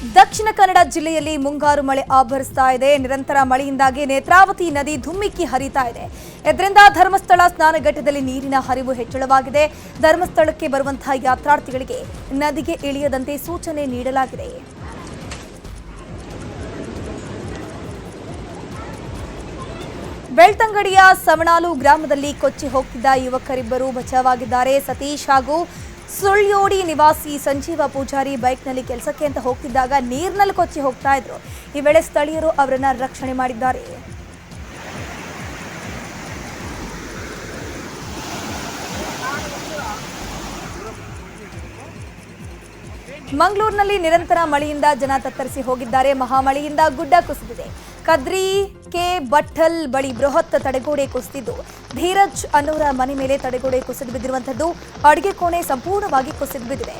ದಕ್ಷಿಣ ಕನ್ನಡ ಜಿಲ್ಲೆಯಲ್ಲಿ ಮುಂಗಾರು ಮಳೆ ಆಭರಿಸ್ತಾ ಇದೆ. ನಿರಂತರ ಮಳೆಯಿಂದಾಗಿ ನೇತ್ರಾವತಿ ನದಿ ಧುಮ್ಮಿಕ್ಕಿ ಹರಿತಾ ಇದೆ. ಇದರಿಂದ ಧರ್ಮಸ್ಥಳ ಸ್ನಾನಘಟ್ಟದಲ್ಲಿ ನೀರಿನ ಹರಿವು ಹೆಚ್ಚಳವಾಗಿದೆ. ಧರ್ಮಸ್ಥಳಕ್ಕೆ ಬರುವಂತಹ ಯಾತ್ರಾರ್ಥಿಗಳಿಗೆ ನದಿಗೆ ಇಳಿಯದಂತೆ ಸೂಚನೆ ನೀಡಲಾಗಿದೆ. ಬೆಳ್ತಂಗಡಿಯ ಸವಣಾಲು ಗ್ರಾಮದಲ್ಲಿ ಕೊಚ್ಚಿ ಹೋಗ್ತಿದ್ದ ಯುವಕರಿಬ್ಬರು ಬಚಾವಾಗಿದ್ದಾರೆ ಸತೀಶ್ ಹಾಗೂ ಸುಳ್ಯೋಡಿ ನಿವಾಸಿ ಸಂಜೀವ ಪೂಜಾರಿ ಬೈಕ್ನಲ್ಲಿ ಕೆಲಸಕ್ಕೆ ಅಂತ ಹೋಗ್ತಿದ್ದಾಗ ನೀರಿನಲ್ಲಿ ಕೊಚ್ಚಿ ಹೋಗ್ತಾ ಇದ್ರು. ಈ ವೇಳೆ ಸ್ಥಳೀಯರು ಅವರನ್ನ ರಕ್ಷಣೆ ಮಾಡಿದ್ದಾರೆ. ಮಂಗಳೂರಿನಲ್ಲಿ ನಿರಂತರ ಮಳೆಯಿಂದ ಜನ ತತ್ತರಿಸಿ ಹೋಗಿದ್ದಾರೆ. ಮಹಾಮಳೆಯಿಂದ ಗುಡ್ಡ ಕುಸಿದಿದೆ. ಕದ್ರಿ ಕೆ ಬಟ್ಟಲ್ ಬಳಿ ಬೃಹತ್ ತಡೆಗೋಡೆ ಕುಸಿದಿದ್ದು. ಧೀರಜ್ ಅನ್ನೋರ ಮನೆ ಮೇಲೆ ತಡೆಗೋಡೆ ಕುಸಿದು ಬಿದ್ದಿರುವಂತದ್ದು ಅಡುಗೆ ಕೋಣೆ ಸಂಪೂರ್ಣವಾಗಿ ಕುಸಿದು ಬಿದ್ದಿದೆ.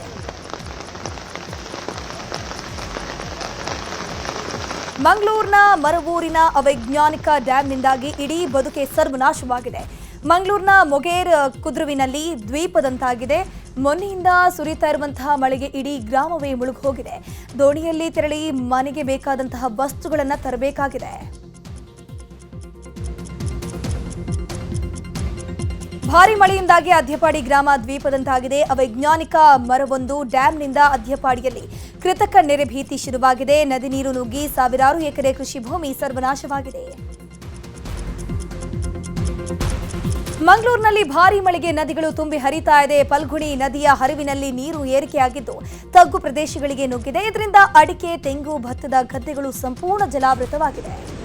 ಮಂಗಳೂರಿನ ಮರವೂರಿನ ಅವೈಜ್ಞಾನಿಕ ಡ್ಯಾಂನಿಂದಾಗಿ ಇಡೀ ಬದುಕೆ ಸರ್ವನಾಶವಾಗಿದೆ. ಮಂಗಳೂರಿನ ಮೊಗೇರ್ ಕುದುರುವಿನಲ್ಲಿ ದ್ವೀಪದಂತಾಗಿದೆ. ಮೊನ್ನೆಯಿಂದ ಸುರಿತಾ ಇರುವಂತಹ ಮಳೆಗೆ ಇಡೀ ಗ್ರಾಮವೇ ಮುಳುಗಿ ಹೋಗಿದೆ ದೋಣಿಯಲ್ಲಿ ತೆರಳಿ ಮನೆಗೆ ಬೇಕಾದಂತಹ ವಸ್ತುಗಳನ್ನು ತರಬೇಕಾಗಿದೆ. ಭಾರಿ ಮಳೆಯಿಂದಾಗಿ ಅಧ್ಯಪಾಡಿ ಗ್ರಾಮ ದ್ವೀಪದಂತಾಗಿದೆ. ಅವೈಜ್ಞಾನಿಕ ಮರವೊಂದು ಡ್ಯಾಂನಿಂದ ಅಧ್ಯಪಾಡಿಯಲ್ಲಿ ಕೃತಕ ನೆರೆ ಭೀತಿ ಶುರುವಾಗಿದೆ. ನದಿ ನೀರು ನುಗ್ಗಿ ಸಾವಿರಾರು ಎಕರೆ ಕೃಷಿ ಭೂಮಿ ಸರ್ವನಾಶವಾಗಿದೆ. ಮಂಗಳೂರಿನಲ್ಲಿ ಭಾರಿ ಮಳೆಗೆ ನದಿಗಳು ತುಂಬಿ ಹರಿತಾ ಇದೆ. ಪಲ್ಗುಣಿ ನದಿಯ ಹರಿವಿನಲ್ಲಿ ನೀರು ಏರಿಕೆಯಾಗಿದ್ದು ತಗ್ಗು ಪ್ರದೇಶಗಳಿಗೆ ನುಗ್ಗಿದೆ. ಇದರಿಂದ ಅಡಿಕೆ, ತೆಂಗು, ಭತ್ತದ ಗದ್ದೆಗಳು ಸಂಪೂರ್ಣ ಜಲಾವೃತವಾಗಿದೆ.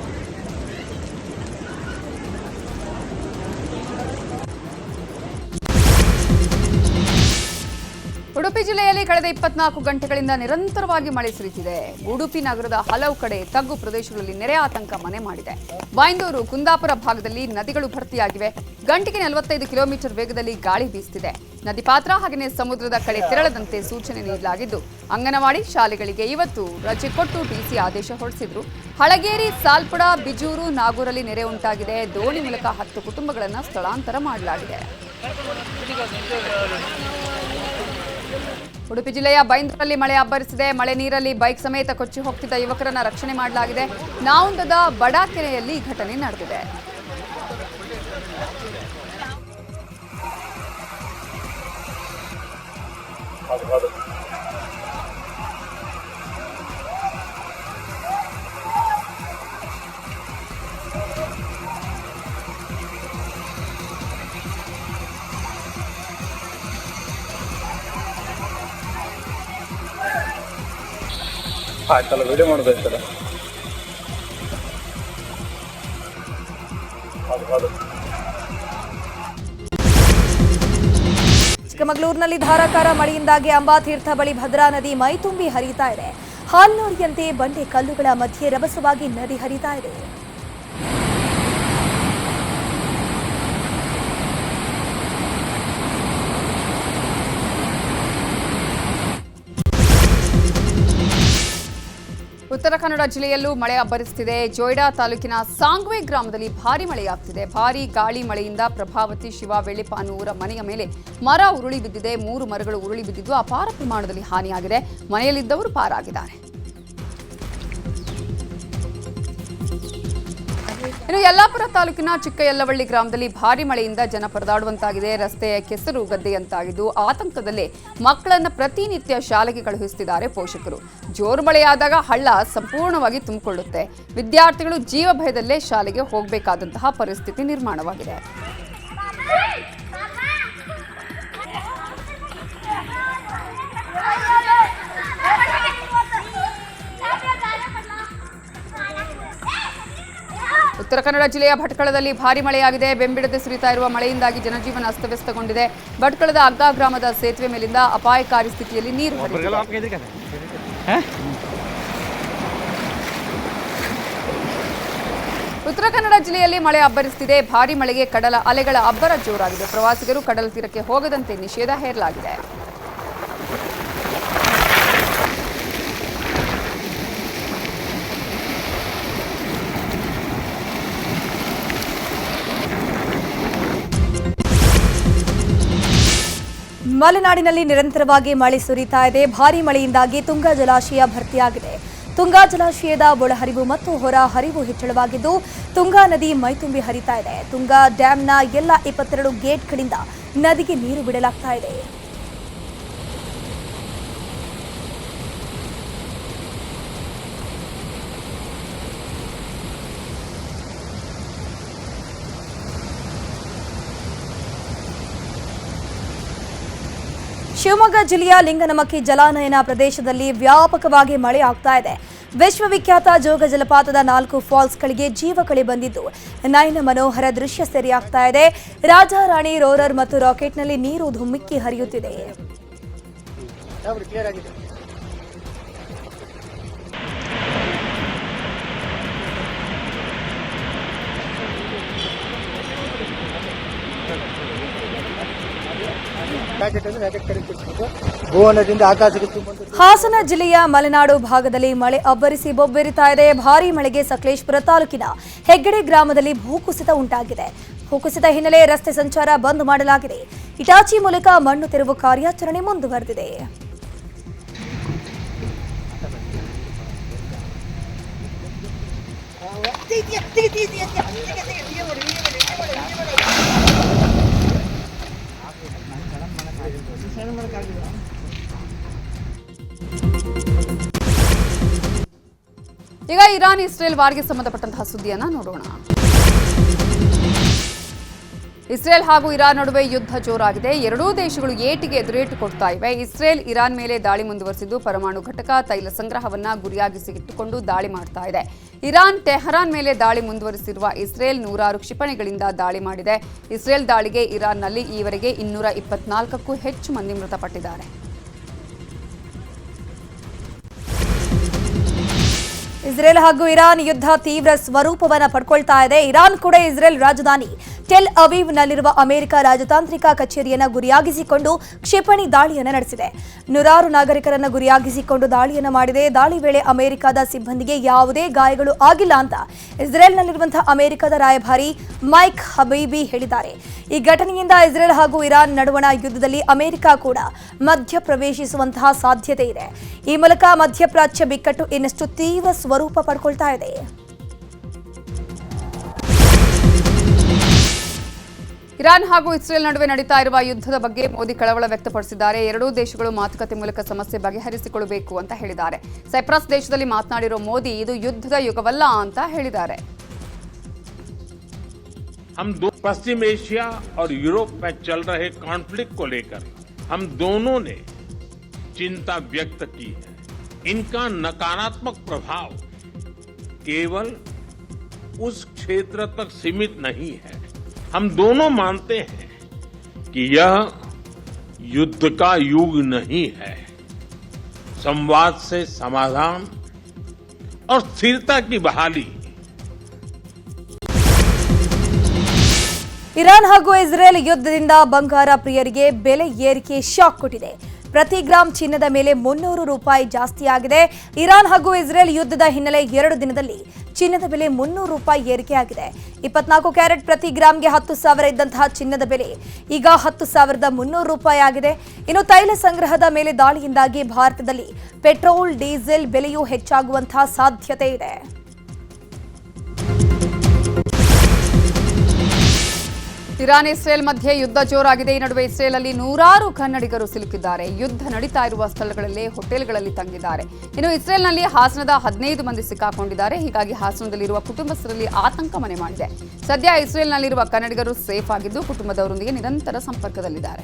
ಜಿಲ್ಲೆಯಲ್ಲಿ ಕಳೆದ ಇಪ್ಪತ್ನಾಲ್ಕು ಗಂಟೆಗಳಿಂದ ನಿರಂತರವಾಗಿ ಮಳೆ ಸುರಿತಿದೆ. ಉಡುಪಿ ನಗರದ ಹಲವು ಕಡೆ ತಗ್ಗು ಪ್ರದೇಶಗಳಲ್ಲಿ ನೆರೆ ಆತಂಕ ಮನೆ ಮಾಡಿದೆ. ಬೈಂದೂರು ಕುಂದಾಪುರ ಭಾಗದಲ್ಲಿ ನದಿಗಳು ಭರ್ತಿಯಾಗಿವೆ. ಗಂಟೆಗೆ ನಲವತ್ತೈದು ಕಿಲೋಮೀಟರ್ ವೇಗದಲ್ಲಿ ಗಾಳಿ ಬೀಸುತ್ತಿದೆ ನದಿ ಪಾತ್ರ ಹಾಗೆಯೇ ಸಮುದ್ರದ ಕಡೆ ತೆರಳದಂತೆ ಸೂಚನೆ ನೀಡಲಾಗಿದ್ದು, ಅಂಗನವಾಡಿ ಶಾಲೆಗಳಿಗೆ ಇವತ್ತು ರಜೆ ಕೊಟ್ಟು ಡಿಸಿ ಆದೇಶ ಹೊರಡಿಸಿದ್ರು. ಹಳಗೇರಿ ಸಾಲ್ಪುಡ ಬಿಜೂರು, ನಾಗೂರಲ್ಲಿ ನೆರೆ ಉಂಟಾಗಿದೆ. ದೋಣಿ ಮೂಲಕ ಹತ್ತು ಕುಟುಂಬಗಳನ್ನು ಸ್ಥಳಾಂತರ ಮಾಡಲಾಗಿದೆ. ಉಡುಪಿ ಜಿಲ್ಲೆಯ ಬೈಂದೂರಲ್ಲಿ ಮಳೆ ಅಬ್ಬರಿಸಿದೆ. ಮಳೆ ನೀರಲ್ಲಿ ಬೈಕ್ ಸಮೇತ ಕೊಚ್ಚಿ ಹೋಗ್ತಿದ್ದ ಯುವಕರನ್ನ ರಕ್ಷಣೆ ಮಾಡಲಾಗಿದೆ. ನಾವುಂದದ ಬಡಾಕೆರೆಯಲ್ಲಿ ಘಟನೆ ನಡೆದಿದೆ. ಆಯ್ತಲ್ಲ ವಿಡಿಯೋ ಮಾಡೋದಾಯ್ತಲ್ಲ ಚಿಕ್ಕಮಗಳೂರಿನಲ್ಲಿ ಧಾರಾಕಾರ ಮಳೆಯಿಂದಾಗಿ ಅಂಬಾತೀರ್ಥ ಬಳಿ ಭದ್ರಾ ನದಿ ಮೈತುಂಬಿ ಹರಿಯುತ್ತಾ ಇದೆ. ಹಾಲ್ನೋರಿಯಂತೆ ಬಂಡೆ ಕಲ್ಲುಗಳ ಮಧ್ಯೆ ರಭಸವಾಗಿ ನದಿ ಹರಿತಾ ಇದೆ. ಉತ್ತರ ಕನ್ನಡ ಜಿಲ್ಲೆಯಲ್ಲೂ ಮಳೆ ಅಬ್ಬರಿಸುತ್ತಿದೆ ಜೋಯ್ಡಾ ತಾಲೂಕಿನ ಸಾಂಗ್ವೆ ಗ್ರಾಮದಲ್ಲಿ ಭಾರಿ ಮಳೆಯಾಗ್ತಿದೆ. ಭಾರಿ ಗಾಳಿ ಮಳೆಯಿಂದ ಪ್ರಭಾವತಿ ಶಿವ ವೆಳ್ಳಿಪಾನೂರ ಮನೆಯ ಮೇಲೆ ಮರ ಉರುಳಿ ಬಿದ್ದಿದೆ. ಮೂರು ಮರಗಳು ಉರುಳಿ ಬಿದ್ದಿದ್ದು ಅಪಾರ ಪ್ರಮಾಣದಲ್ಲಿ ಹಾನಿಯಾಗಿದೆ. ಮನೆಯಲ್ಲಿದ್ದವರು ಪಾರಾಗಿದ್ದಾರೆ. ಇನ್ನು ಯಲ್ಲಾಪುರ ತಾಲೂಕಿನ ಚಿಕ್ಕ ಯಲ್ಲವಳ್ಳಿ ಗ್ರಾಮದಲ್ಲಿ ಭಾರಿ ಮಳೆಯಿಂದ ಜನ ಪರದಾಡುವಂತಾಗಿದೆ. ರಸ್ತೆಯ ಕೆಸರು ಗದ್ದೆಯಂತಾಗಿದ್ದು ಆತಂಕದಲ್ಲೇ ಮಕ್ಕಳನ್ನು ಪ್ರತಿನಿತ್ಯ ಶಾಲೆಗೆ ಕಳುಹಿಸುತ್ತಿದ್ದಾರೆ ಪೋಷಕರು. ಜೋರು ಮಳೆಯಾದಾಗ ಹಳ್ಳ ಸಂಪೂರ್ಣವಾಗಿ ತುಂಬಿಕೊಳ್ಳುತ್ತೆ. ವಿದ್ಯಾರ್ಥಿಗಳು ಜೀವ ಭಯದಲ್ಲೇ ಶಾಲೆಗೆ ಹೋಗಬೇಕಾದಂತಹ ಪರಿಸ್ಥಿತಿ ನಿರ್ಮಾಣವಾಗಿದೆ. ಉತ್ತರ ಕನ್ನಡ ಜಿಲ್ಲೆಯ ಭಟ್ಕಳದಲ್ಲಿ ಭಾರಿ ಮಳೆಯಾಗಿದೆ. ಬೆಂಬಿಡದೆ ಸುರಿತಾ ಇರುವ ಮಳೆಯಿಂದಾಗಿ ಜನಜೀವನ ಅಸ್ತವ್ಯಸ್ತಗೊಂಡಿದೆ. ಭಟ್ಕಳದ ಅಗ್ಗ ಗ್ರಾಮದ ಸೇತುವೆ ಮೇಲಿಂದ ಅಪಾಯಕಾರಿ ಸ್ಥಿತಿಯಲ್ಲಿ ನೀರು ಉತ್ತರ ಕನ್ನಡ ಜಿಲ್ಲೆಯಲ್ಲಿ ಮಳೆ ಅಬ್ಬರಿಸುತ್ತಿದೆ ಭಾರಿ ಮಳೆಗೆ ಕಡಲ ಅಲೆಗಳ ಅಬ್ಬರ ಜೋರಾಗಿದೆ. ಪ್ರವಾಸಿಗರು ಕಡಲ ತೀರಕ್ಕೆ ಹೋಗದಂತೆ ನಿಷೇಧ ಹೇರಲಾಗಿದೆ. ಮಲೆನಾಡಿನಲ್ಲಿ ನಿರಂತರವಾಗಿ ಮಳೆ ಸುರಿತಾ ಇದೆ. ಭಾರಿ ಮಳೆಯಿಂದಾಗಿ ತುಂಗಾ ಜಲಾಶಯ ಭರ್ತಿಯಾಗಿದೆ. ತುಂಗಾ ಜಲಾಶಯದ ಒಳಹರಿವು ಮತ್ತು ಹೊರ ಹರಿವು ಹೆಚ್ಚಳವಾಗಿದ್ದು, ತುಂಗಾ ನದಿ ಮೈತುಂಬಿ ಹರಿತಾ ಇದೆ. ತುಂಗಾ ಡ್ಯಾಂನ ಎಲ್ಲ ಇಪ್ಪತ್ತೆರಡು ಗೇಟ್ಗಳಿಂದ ನದಿಗೆ ನೀರು ಬಿಡಲಾಗ್ತಾ ಇದೆ. ಶಿವಮೊಗ್ಗ ಜಿಲ್ಲೆಯ ಲಿಂಗನಮಕ್ಕಿ ಜಲಾನಯನ ಪ್ರದೇಶದಲ್ಲಿ ವ್ಯಾಪಕವಾಗಿ ಮಳೆ ಆಗ್ತಾ ಇದೆ. ವಿಶ್ವವಿಖ್ಯಾತ ಜೋಗ ಜಲಪಾತದ ನಾಲ್ಕು ಫಾಲ್ಸ್ಗಳಿಗೆ ಜೀವಕಳಿ ಬಂದಿದ್ದು ನಯನ ಮನೋಹರ ದೃಶ್ಯ ಸೆರೆಯಾಗ್ತಾ ಇದೆ. ರಾಜಾರಾಣಿ ರೋರರ್ ಮತ್ತು ರಾಕೆಟ್ನಲ್ಲಿ ನೀರು ಧುಮ್ಮಿಕ್ಕಿ ಹರಿಯುತ್ತಿದೆ. ಹಾಸನ ಜಿಲ್ಲೆಯ ಮಲೆನಾಡು ಭಾಗದಲ್ಲಿ ಮಳೆ ಅಬ್ಬರಿಸಿ ಬೊಬ್ಬೆರಿತಾ ಇದೆ. ಭಾರೀ ಮಳೆಗೆ ಸಕಲೇಶ್ಪುರ ತಾಲೂಕಿನ ಹೆಗ್ಗಡೆ ಗ್ರಾಮದಲ್ಲಿ ಭೂಕುಸಿತ ಉಂಟಾಗಿದೆ. ಭೂಕುಸಿತ ಹಿನ್ನೆಲೆ ರಸ್ತೆ ಸಂಚಾರ ಬಂದ್ ಮಾಡಲಾಗಿದೆ. ಇಟಾಚಿ ಮೂಲಕ ಮಣ್ಣು ತೆರವು ಕಾರ್ಯಾಚರಣೆ ಮುಂದುವರೆದಿದೆ. ಇರಾನ್, ಇಸ್ರೇಲ್ ವಾರ್ಗೆ ಸಂಬಂಧಪಟ್ಟಂತಹ ಸುದ್ದಿಯನ್ನ ನೋಡೋಣ. ಇಸ್ರೇಲ್ ಹಾಗೂ ಇರಾನ್ ನಡುವೆ ಯುದ್ಧ ಜೋರಾಗಿದೆ. ಎರಡೂ ದೇಶಗಳು ಏಟಿಗೆ ಎದುರೇಟು ಇವೆ. ಇಸ್ರೇಲ್, ಇರಾನ್ ಮೇಲೆ ದಾಳಿ ಮುಂದುವರೆಸಿದ್ದು ಪರಮಾಣು ಘಟಕ ತೈಲ ಸಂಗ್ರಹವನ್ನ ಗುರಿಯಾಗಿಸಿ ಇಟ್ಟುಕೊಂಡು ದಾಳಿ ಮಾಡ್ತಾ ಇದೆ. ಇರಾನ್ ಟೆಹರಾನ್ ಮೇಲೆ ದಾಳಿ ಮುಂದುವರಿಸಿರುವ ಇಸ್ರೇಲ್ ನೂರಾರು ಕ್ಷಿಪಣಿಗಳಿಂದ ದಾಳಿ ಮಾಡಿದೆ. ಇಸ್ರೇಲ್ ದಾಳಿಗೆ ಇರಾನ್ನಲ್ಲಿ ಈವರೆಗೆ ಇನ್ನೂರ ಇಪ್ಪತ್ನಾಲ್ಕಕ್ಕೂ ಹೆಚ್ಚು ಮಂದಿ ಮೃತಪಟ್ಟಿದ್ದಾರೆ. ಇಸ್ರೇಲ್ ಹಾಗೂ ಇರಾನ್ ಯುದ್ಧ ತೀವ್ರ ಸ್ವರೂಪವನ್ನು ಪಡ್ಕೊಳ್ತಾ ಇದೆ. ಇರಾನ್ ಕೂಡ ಇಸ್ರೇಲ್ ರಾಜಧಾನಿ ಟೆಲ್ ಅವೀವ್ನಲ್ಲಿರುವ ಅಮೆರಿಕ ರಾಜತಾಂತ್ರಿಕ ಕಚೇರಿಯನ್ನು ಗುರಿಯಾಗಿಸಿಕೊಂಡು ಕ್ಷಿಪಣಿ ದಾಳಿಯನ್ನು ನಡೆಸಿದೆ. ನೂರಾರು ನಾಗರಿಕರನ್ನು ಗುರಿಯಾಗಿಸಿಕೊಂಡು ದಾಳಿಯನ್ನು ಮಾಡಿದೆ. ದಾಳಿ ವೇಳೆ ಅಮೆರಿಕದ ಸಿಬ್ಬಂದಿಗೆ ಯಾವುದೇ ಗಾಯಗಳು ಆಗಿಲ್ಲ ಅಂತ ಇಸ್ರೇಲ್ನಲ್ಲಿರುವಂತಹ ಅಮೆರಿಕದ ರಾಯಭಾರಿ ಮೈಕ್ ಹಬೀಬಿ ಹೇಳಿದ್ದಾರೆ. ಈ ಘಟನೆಯಿಂದ ಇಸ್ರೇಲ್ ಹಾಗೂ ಇರಾನ್ ನಡುವಣ ಯುದ್ಧದಲ್ಲಿ ಅಮೆರಿಕ ಕೂಡ ಮಧ್ಯ ಪ್ರವೇಶಿಸುವಂತಹ ಸಾಧ್ಯತೆ ಇದೆ. ಈ ಮೂಲಕ ಮಧ್ಯಪ್ರಾಚ್ಯ ಬಿಕ್ಕಟ್ಟು ಇನ್ನಷ್ಟು ತೀವ್ರ ಸ್ವರೂಪ ಪಡ್ಕೊಳ್ತಾ ಇದೆ. ಇರಾನ್ ಹಾಗೂ ಇಸ್ರೇಲ್ ನಡುವೆ ನಡೀತಾ ಇರುವ ಯುದ್ಧದ ಬಗ್ಗೆ ಮೋದಿ ಕಳವಳ ವ್ಯಕ್ತಪಡಿಸಿದ್ದಾರೆ ಎರಡೂ ದೇಶಗಳು ಮಾತುಕತೆ ಮೂಲಕ ಸಮಸ್ಯೆ ಬಗೆಹರಿಸಿಕೊಳ್ಳಬೇಕು ಅಂತ ಹೇಳಿದ್ದಾರೆ ಸೈಪ್ರಸ್ ದೇಶದಲ್ಲಿ ಮಾತನಾಡಿರೋ ಮೋದಿ ಇದು ಯುದ್ಧದ ಯುಗವಲ್ಲ ಅಂತ ಹೇಳಿದ್ದಾರೆ हम दो पश्चिम एशिया और यूरोप में चल रहे कॉन्फ्लिक्ट को लेकर हम दोनों ने चिंता व्यक्त की है इनका नकारात्मक प्रभाव केवल उस क्षेत्र तक सीमित नहीं है हम दोनों मानते हैं कि यह युद्ध का युग नहीं है संवाद से समाधान और स्थिरता की बहाली ಇರಾನ್ ಹಾಗೂ ಇಸ್ರೇಲ್ ಯುದ್ಧದಿಂದ ಬಂಗಾರ ಪ್ರಿಯರಿಗೆ ಬೆಲೆ ಏರಿಕೆ ಶಾಕ್ ಕೊಟ್ಟಿದೆ ಪ್ರತಿ ಗ್ರಾಂ ಚಿನ್ನದ ಮೇಲೆ ಮುನ್ನೂರು ರೂಪಾಯಿ ಜಾಸ್ತಿಯಾಗಿದೆ ಇರಾನ್ ಹಾಗೂ ಇಸ್ರೇಲ್ ಯುದ್ಧದ ಹಿನ್ನೆಲೆ ಎರಡು ದಿನದಲ್ಲಿ ಚಿನ್ನದ ಬೆಲೆ ಮುನ್ನೂರು ರೂಪಾಯಿ ಏರಿಕೆಯಾಗಿದೆ. ಇಪ್ಪತ್ನಾಲ್ಕು ಕ್ಯಾರೆಟ್ ಪ್ರತಿ ಗ್ರಾಂಗೆ ಹತ್ತು ಸಾವಿರ ಇದ್ದಂತಹ ಚಿನ್ನದ ಬೆಲೆ ಈಗ ಹತ್ತು ಸಾವಿರದ ಮುನ್ನೂರು ರೂಪಾಯಿ ಆಗಿದೆ. ಇನ್ನು ತೈಲ ಸಂಗ್ರಹದ ಮೇಲೆ ದಾಳಿಯಿಂದಾಗಿ ಭಾರತದಲ್ಲಿ ಪೆಟ್ರೋಲ್, ಡೀಸೆಲ್ ಬೆಲೆಯೂ ಹೆಚ್ಚಾಗುವಂತಹ ಸಾಧ್ಯತೆ ಇದೆ. ಇರಾನ್ ಇಸ್ರೇಲ್ ಮಧ್ಯೆ ಯುದ್ಧ ಜೋರಾಗಿದೆ. ಈ ನಡುವೆ ಇಸ್ರೇಲ್ ನೂರಾರು ಕನ್ನಡಿಗರು ಸಿಲುಕಿದ್ದಾರೆ. ಯುದ್ಧ ನಡೀತಾ ಇರುವ ಸ್ಥಳಗಳಲ್ಲಿ ಹೋಟೆಲ್ಗಳಲ್ಲಿ ತಂಗಿದ್ದಾರೆ. ಇನ್ನು ಇಸ್ರೇಲ್ನಲ್ಲಿ ಹಾಸನದ ಹದಿನೈದು ಮಂದಿ ಸಿಕ್ಕಾಕೊಂಡಿದ್ದಾರೆ. ಹೀಗಾಗಿ ಹಾಸನದಲ್ಲಿರುವ ಕುಟುಂಬಸ್ಥರಲ್ಲಿ ಆತಂಕ ಮನೆ ಮಾಡಿದೆ. ಸದ್ಯ ಇಸ್ರೇಲ್ನಲ್ಲಿರುವ ಕನ್ನಡಿಗರು ಸೇಫ್ ಆಗಿದ್ದು ಕುಟುಂಬದವರೊಂದಿಗೆ ನಿರಂತರ ಸಂಪರ್ಕದಲ್ಲಿದ್ದಾರೆ.